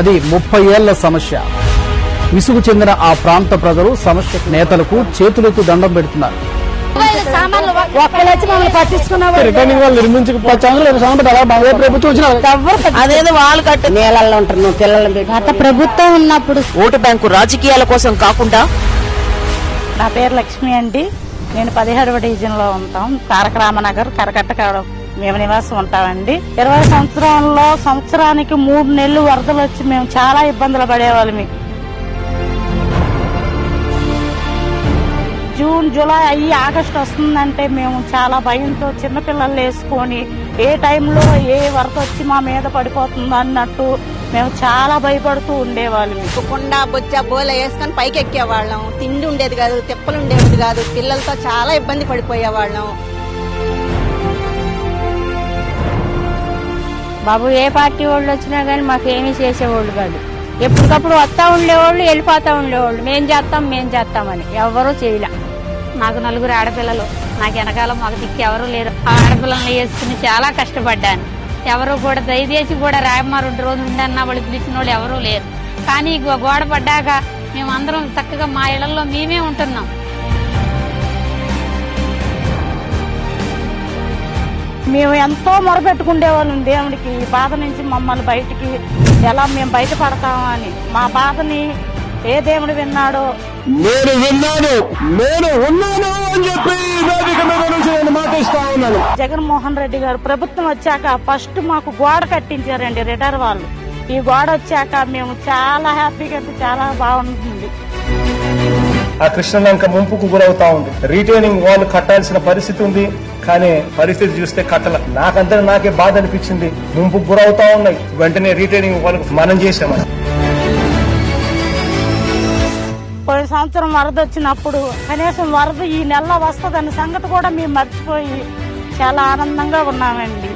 అది ముప్పై ఏళ్ళ సమస్య. విసుగు చెందిన ఆ ప్రాంత ప్రజలు సమస్య నేతలకు చేతులకు దండం పెడుతున్నారు. అదేదో వాళ్ళు కట్టి నీళ్ళల్లో ఉంటారు పెట్టి గత ప్రభుత్వం ఉన్నప్పుడు ఓటు బ్యాంకు రాజకీయాల కోసం కాకుండా నా పేరు లక్ష్మి అండి. నేను పదిహేడవ డివిజన్లో ఉంటాం. తారక రామనగర్ కరకట్ట కాడ మేము నివాసం ఉంటామండి. ఇరవై సంవత్సరంలో సంవత్సరానికి మూడు నెలలు వరదలు వచ్చి మేము చాలా ఇబ్బందులు పడేవాళ్ళమి జూన్ జూలై అయ్యి ఆగస్టు వస్తుందంటే మేము చాలా భయంతో చిన్నపిల్లలు వేసుకొని ఏ టైంలో ఏ వరద వచ్చి మా మీద పడిపోతుందో అన్నట్టు మేము చాలా భయపడుతూ ఉండేవాళ్ళం. కుండ బొచ్చ బోల వేసుకొని పైకి ఎక్కేవాళ్ళం తిండి ఉండేది కాదు తిప్పలు ఉండేది కాదు. పిల్లలతో చాలా ఇబ్బంది పడిపోయేవాళ్ళం. బాబు ఏ పార్టీ వాళ్ళు వచ్చినా కానీ మాకు ఏమీ చేసేవాళ్ళు కాదు. ఎప్పటికప్పుడు వస్తా ఉండేవాళ్ళు వెళ్ళిపోతా ఉండేవాళ్ళు. మేం చేస్తాం మేం చేస్తామని ఎవరూ చేయలే. నాకు నలుగురు ఆడపిల్లలు. నాకు వెనకాల మాకు దిక్కు ఎవరూ లేరు. ఆ ఆడపిల్లల్ని వేసుకుని చాలా కష్టపడ్డాను. ఎవరు కూడా దయచేసి కూడా రాయమ్మ రెండు రోజులు ఉండన్నా వాళ్ళు పిలిచిన వాళ్ళు ఎవరూ లేరు. కానీ గోడ పడ్డాక మేమందరం చక్కగా మా ఇళ్ళలో మేమే ఉంటున్నాం. మేము ఎంతో మొరపెట్టుకుండేవాళ్ళం దేవుడికి ఈ బాధ నుంచి మమ్మల్ని బయటికి ఎలా మేము బయటపడతామని. మా బాధని ఏ దేవుడు విన్నాడో. నేను విన్నాను నేను ఉన్నాను అని చెప్పి ఈ వేదిక మీద నుంచి నేను మాటిస్తా ఉన్నాను. జగన్మోహన్ రెడ్డి గారు ప్రభుత్వం వచ్చాక ఫస్ట్ మాకు గోడ కట్టించారండి రిటైర్ వాళ్ళు. ఈ గోడ వచ్చాక మేము చాలా హ్యాపీగా అంటే చాలా బాగుంటుంది. ఆ కృష్ణలంక ముంపుకు గురవుతా ఉంది. రీటైనింగ్ వాల్ కట్టాల్సిన పరిస్థితి ఉంది. కానీ పరిస్థితి చూస్తే కట్టల నాకంతా నాకే బాధ అనిపించింది. ముంపు గురవుతా ఉన్నాయి. వెంటనే రీటైనింగ్ వాల్ మనం చేసామని పోయిన సంవత్సరం వరద వచ్చినప్పుడు కనీసం వరద ఈ నెలలో వస్తుందన్న సంగతి కూడా మేము మర్చిపోయి చాలా ఆనందంగా ఉన్నామండి.